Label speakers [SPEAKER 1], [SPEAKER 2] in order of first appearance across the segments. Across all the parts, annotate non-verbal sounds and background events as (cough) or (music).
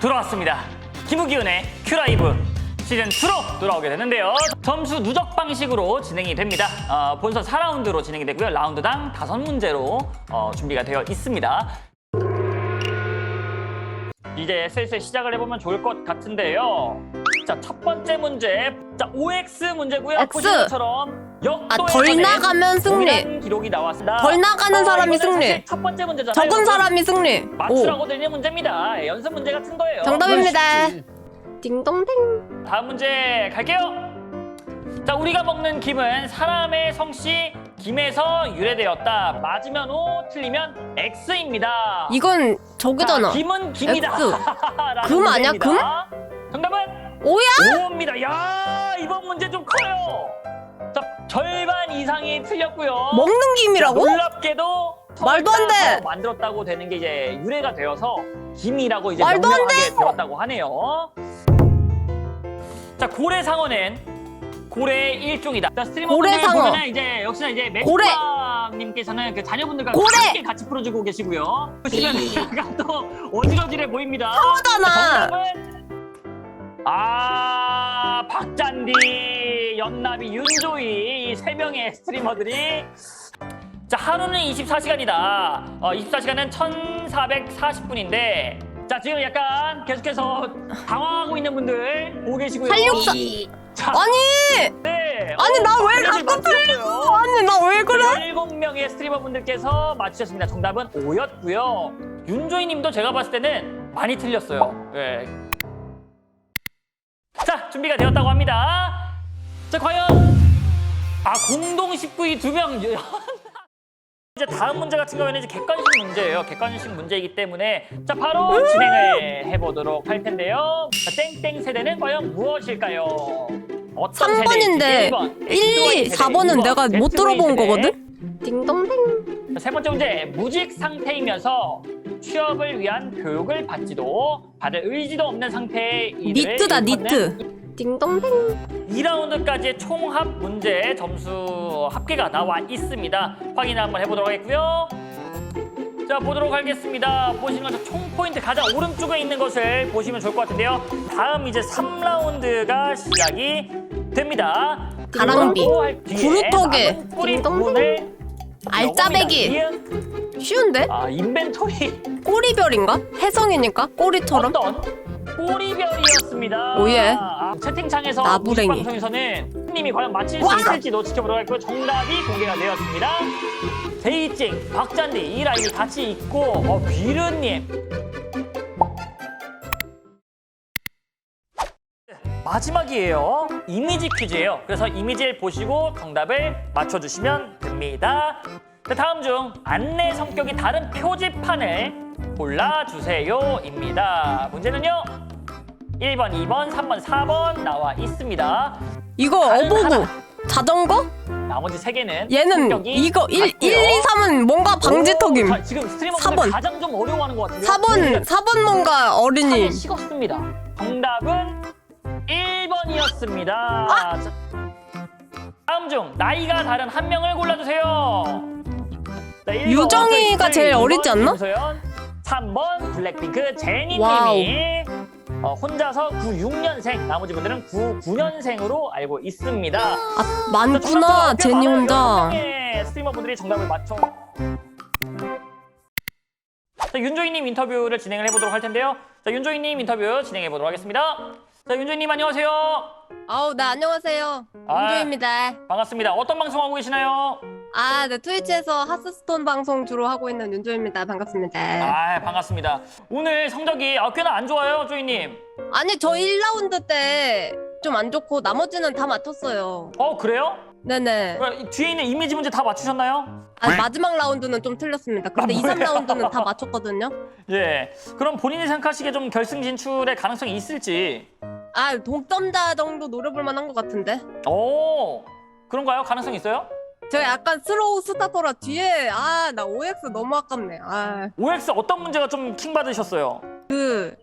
[SPEAKER 1] 돌아왔습니다. 김우기훈의 큐라이브 시즌 2로 돌아오게 되는데요. 점수 누적 방식으로 진행이 됩니다. 어, 본선 4라운드로 진행이 되고요. 라운드당 5문제로 어, 준비가 되어 있습니다. 이제 슬슬 시작을 해보면 좋을 것 같은데요. 자, 첫 번째 문제. 자, OX 문제고요.
[SPEAKER 2] X.
[SPEAKER 1] 보시는 것처럼
[SPEAKER 2] 아, 덜 나가면 승리.
[SPEAKER 1] 기록이 나왔습니다.
[SPEAKER 2] 덜 나가는 사람이
[SPEAKER 1] 이거는
[SPEAKER 2] 승리.
[SPEAKER 1] 사실 첫 번째 문제잖아요.
[SPEAKER 2] 적은
[SPEAKER 1] 여러분.
[SPEAKER 2] 사람이 승리. 오.
[SPEAKER 1] 맞추라고 되는 문제입니다. 예, 연습 문제 같은 거예요.
[SPEAKER 2] 정답입니다. 띵동댕.
[SPEAKER 1] 다음 문제 갈게요. 자, 우리가 먹는 김은 사람의 성씨 김에서 유래되었다. 맞으면 O, 틀리면 X입니다.
[SPEAKER 2] 이건 저기잖아.
[SPEAKER 1] 자, 김은 김이다.
[SPEAKER 2] X. (laughs)
[SPEAKER 1] 라는
[SPEAKER 2] 금 아니야,
[SPEAKER 1] 문제입니다. 정답은
[SPEAKER 2] 오야?
[SPEAKER 1] O입니다. 야, 이번 문제 좀 커요. 자, 절반 이상이 틀렸고요.
[SPEAKER 2] 먹는 김이라고?
[SPEAKER 1] 자, 놀랍게도
[SPEAKER 2] 말도 안 돼.
[SPEAKER 1] 만들었다고 되는 게 이제 유래가 되어서 김이라고 이제
[SPEAKER 2] 말도 안
[SPEAKER 1] 명명하게 되었다고 하네요. 자 고래 상어는 고래의 일종이다. 자, 스트리머분들
[SPEAKER 2] 고래상어.
[SPEAKER 1] 보면은 이제 역시나 이제
[SPEAKER 2] 고래.
[SPEAKER 1] 맥주님께서는 그 자녀분들과
[SPEAKER 2] 고래.
[SPEAKER 1] 함께 같이 풀어주고 계시고요. 보시면 (laughs) 약간 또 어지러지해 보입니다.
[SPEAKER 2] 상어잖아.
[SPEAKER 1] 정답은 아 박잔디, 연나비, 윤조이 이 세 명의 스트리머들이 자 하루는 24시간이다. 어, 24시간은 1,440분인데 자 지금 약간 계속해서 당황하고 있는 분들 보고 계시고요.
[SPEAKER 2] 살육사.
[SPEAKER 1] 자,
[SPEAKER 2] 아니,
[SPEAKER 1] 네.
[SPEAKER 2] 아니, 나 왜 자꾸
[SPEAKER 1] 맞추셨어요.
[SPEAKER 2] 아니 나 왜 그래?
[SPEAKER 1] 7명의 스트리머 분들께서 맞추셨습니다. 정답은 O였고요. 윤조이 님도 제가 봤을 때는 많이 틀렸어요. 예. 자, 준비가 되었다고 합니다. 자, 과연 아, 공동 19위 두 명. (laughs) 이제 다음 문제 같은 경우에는 이제 객관식 문제예요. 객관식 문제이기 때문에 자, 바로 진행을 해 보도록 할 텐데요. 자, 땡땡 세대는 과연 무엇일까요? 어떤
[SPEAKER 2] 3번인데
[SPEAKER 1] 세대일지? 1번,
[SPEAKER 2] 1, 2, 4번은 내가 못 들어본 거거든? 띵동댕.
[SPEAKER 1] 세 번째 문제 무직 상태이면서 취업을 위한 교육을 받지도 받을 의지도 없는 상태의 이들을
[SPEAKER 2] 니트다
[SPEAKER 1] 일컫는
[SPEAKER 2] 니트. 띵동댕.
[SPEAKER 1] 2라운드까지의 총합 문제 점수 합계가 나와 있습니다. 확인 한번 해보도록 하겠고요. 자 보도록 하겠습니다. 보시는 것처럼 총 포인트 가장 오른쪽에 있는 것을 보시면 좋을 것 같은데요. 다음 이제 3라운드가 시작이 됩니다.
[SPEAKER 2] 가랑비. 구루토개.
[SPEAKER 1] 부분을
[SPEAKER 2] 알짜배기. 쉬운데?
[SPEAKER 1] 아 인벤토리
[SPEAKER 2] 꼬리별인가? 혜성이니까 꼬리처럼.
[SPEAKER 1] 어떤 꼬리별이었습니다.
[SPEAKER 2] 오예.
[SPEAKER 1] 아, 채팅창에서
[SPEAKER 2] 나부랭이.
[SPEAKER 1] 방송에서는 님이 과연 맞힐 수
[SPEAKER 2] 와!
[SPEAKER 1] 있을지도 지켜보도록 하겠고 정답이 공개가 되었습니다. 제이찡, 박잔디 이 라인이 같이 있고 어, 비르님 마지막이에요. 이미지 퀴즈예요. 그래서 이미지를 보시고 정답을 맞춰주시면 됩니다. 자, 다음 중 안내 성격이 다른 표지판을 골라주세요입니다. 문제는요. 1번, 2번, 3번, 4번 나와 있습니다.
[SPEAKER 2] 이거
[SPEAKER 1] 다른
[SPEAKER 2] 어보고.
[SPEAKER 1] 하나.
[SPEAKER 2] 자전거?
[SPEAKER 1] 나머지 세 개는
[SPEAKER 2] 얘는
[SPEAKER 1] 성격이
[SPEAKER 2] 이거 1, 1, 2,
[SPEAKER 1] 같고요.
[SPEAKER 2] 3은 뭔가 방지턱임.
[SPEAKER 1] 오, 자, 지금 스트리머분들
[SPEAKER 2] 4번.
[SPEAKER 1] 가장 좀 어려워하는 것 같은데요.
[SPEAKER 2] 4번, 4번 뭔가 어린이.
[SPEAKER 1] 차에 식었습니다. 정답은 1번이었습니다.
[SPEAKER 2] 아!
[SPEAKER 1] 다음 중 나이가 다른 한 명을 골라주세요. 자, 1번
[SPEAKER 2] 유정이가 제일
[SPEAKER 1] 2번
[SPEAKER 2] 어리지 않나?
[SPEAKER 1] 김소연, 3번 블랙핑크
[SPEAKER 2] 와우.
[SPEAKER 1] 제니님이 어, 혼자서 96년생, 나머지 분들은 99년생으로 알고 있습니다.
[SPEAKER 2] 아, 많구나. 제니 혼자.
[SPEAKER 1] 스트리머 분들이 정답을 맞춰. 자, 윤조이님 인터뷰를 진행을 해보도록 할 텐데요. 자, 윤조이님 인터뷰 진행해 보도록 하겠습니다. 자, 윤조이님 안녕하세요.
[SPEAKER 2] 아우, 네, 안녕하세요.
[SPEAKER 1] 아.
[SPEAKER 2] 윤조입니다.
[SPEAKER 1] 반갑습니다. 어떤 방송 하고 계시나요?
[SPEAKER 2] 아, 네, 트위치에서 하스스톤 방송 주로 하고 있는 윤조입니다. 반갑습니다.
[SPEAKER 1] 아, 반갑습니다. 오늘 성적이 아, 꽤나 안 좋아요, 조이님.
[SPEAKER 2] 아 니, 저 1라운드 때 좀 안 좋고 나머지는 다 맞췄어요.
[SPEAKER 1] 어, 그래요?
[SPEAKER 2] 네네.
[SPEAKER 1] 이 뒤에 있는 이미지 문제 다 맞추셨나요?
[SPEAKER 2] 아, 마지막 라운드는 좀 틀렸습니다. 근데
[SPEAKER 1] 아,
[SPEAKER 2] 2,
[SPEAKER 1] 뭐야?
[SPEAKER 2] 3라운드는 다 (laughs) 맞췄거든요.
[SPEAKER 1] 예. 그럼 본인이 생각하시기에 좀 결승 진출의 가능성이 있을지.
[SPEAKER 2] 아, 동점자 정도 노려볼 만한 것 같은데.
[SPEAKER 1] 오, 그런가요? 가능성 있어요?
[SPEAKER 2] 저 약간 스로우 스타터라 뒤에 아, 나 OX 너무 아깝네. 아,
[SPEAKER 1] OX 어떤 문제가 좀 킹 받으셨어요?
[SPEAKER 2] 그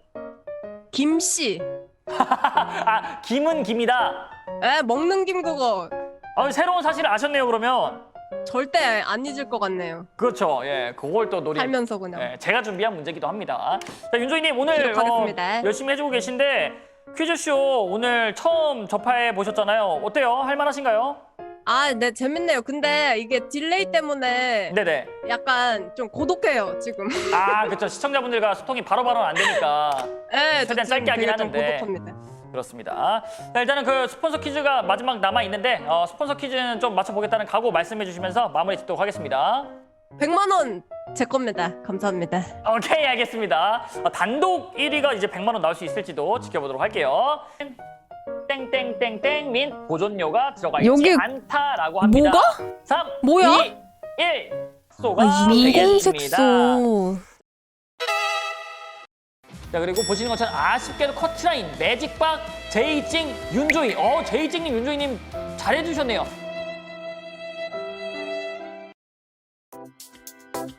[SPEAKER 2] 김씨. (laughs)
[SPEAKER 1] 아, 김은 김이다.
[SPEAKER 2] 에, 먹는 김 그거.
[SPEAKER 1] 아, 새로운 사실을 아셨네요, 그러면.
[SPEAKER 2] 절대 안 잊을 것 같네요.
[SPEAKER 1] 그렇죠. 예, 그걸 또 노리.
[SPEAKER 2] 살면서 그냥.
[SPEAKER 1] 예, 제가 준비한 문제기도 합니다. 자, 윤조이님 오늘
[SPEAKER 2] 기록하겠습니다.
[SPEAKER 1] 어, 열심히 해주고 계신데 퀴즈쇼 오늘 처음 접해 보셨잖아요. 어때요? 할만하신가요?
[SPEAKER 2] 아, 네, 재밌네요. 근데 이게 딜레이 때문에
[SPEAKER 1] 네네.
[SPEAKER 2] 약간 좀 고독해요, 지금.
[SPEAKER 1] 아, 그렇죠. 시청자분들과 소통이 바로바로 안 되니까
[SPEAKER 2] 네,
[SPEAKER 1] 최대한
[SPEAKER 2] 저
[SPEAKER 1] 짧게 하긴 하는데.
[SPEAKER 2] 고독합니다.
[SPEAKER 1] 그렇습니다. 자, 일단은 그 스폰서 퀴즈가 마지막 남아 있는데 어, 스폰서 퀴즈는 좀 맞춰보겠다는 각오 말씀해 주시면서 마무리 짓도록 하겠습니다.
[SPEAKER 2] 100만 원 제 겁니다. 감사합니다.
[SPEAKER 1] 오케이 알겠습니다. 어, 단독 1위가 이제 100만 원 나올 수 있을지도 지켜보도록 할게요. 땡땡땡땡 민 보존료가 들어가 있지
[SPEAKER 2] 여기
[SPEAKER 1] 않다라고 합니다.
[SPEAKER 2] 뭐가?
[SPEAKER 1] 3,
[SPEAKER 2] 뭐야?
[SPEAKER 1] 2, 1 소가
[SPEAKER 2] 아,
[SPEAKER 1] 되겠습니다.
[SPEAKER 2] 인공색소.
[SPEAKER 1] 자 그리고 보시는 것처럼 아쉽게도 커트라인 매직박 제이찡 윤조이 어 제이찡님 윤조이님 잘해주셨네요. Thank